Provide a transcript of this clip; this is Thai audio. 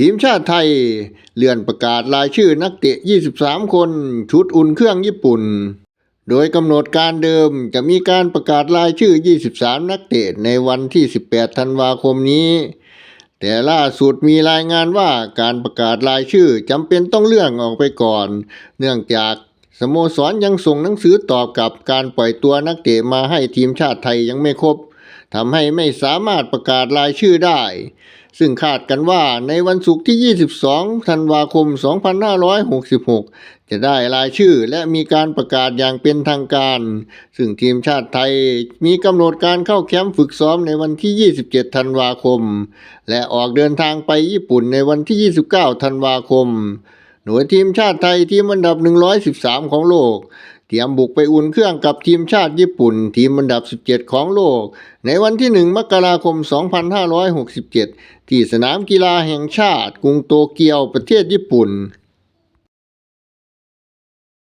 ทีมชาติไทย เลื่อนประกาศรายชื่อนักเตะ 23 คน ชุดอุ่นเครื่องญี่ปุ่น โดยกำหนดการเดิมจะมีการประกาศรายชื่อ 23 นักเตะในวันที่ 18 ธันวาคมนี้ แต่ล่าสุดมีรายงานว่าการประกาศรายชื่อจำเป็นต้องเลื่อนออกไปก่อน เนื่องจากสโมสรยังส่งหนังสือตอบกับการปล่อยตัวนักเตะมาให้ทีมชาติไทยยังไม่ครบ ทำให้ไม่สามารถประกาศรายชื่อได้ ซึ่งคาดกันว่าในวันศุกร์ที่ 22 ธันวาคม 2566 จะได้รายชื่อและมีการประกาศอย่างเป็นทางการ ซึ่งทีมชาติไทยมีกำหนดการเข้าแคมป์ฝึกซ้อมในวันที่ 27 ธันวาคม และออกเดินทางไปญี่ปุ่นในวันที่ 29 ธันวาคม หน่วยทีมชาติไทยทีมอันดับ 113 ของโลก เตรียมบุกไปอุ่นเครื่องกับทีมชาติญี่ปุ่น ทีมอันดับ 17 ของโลก ในวันที่ 1 มกราคม 2567 ที่สนามกีฬาแห่งชาติกรุงโตเกียวประเทศญี่ปุ่น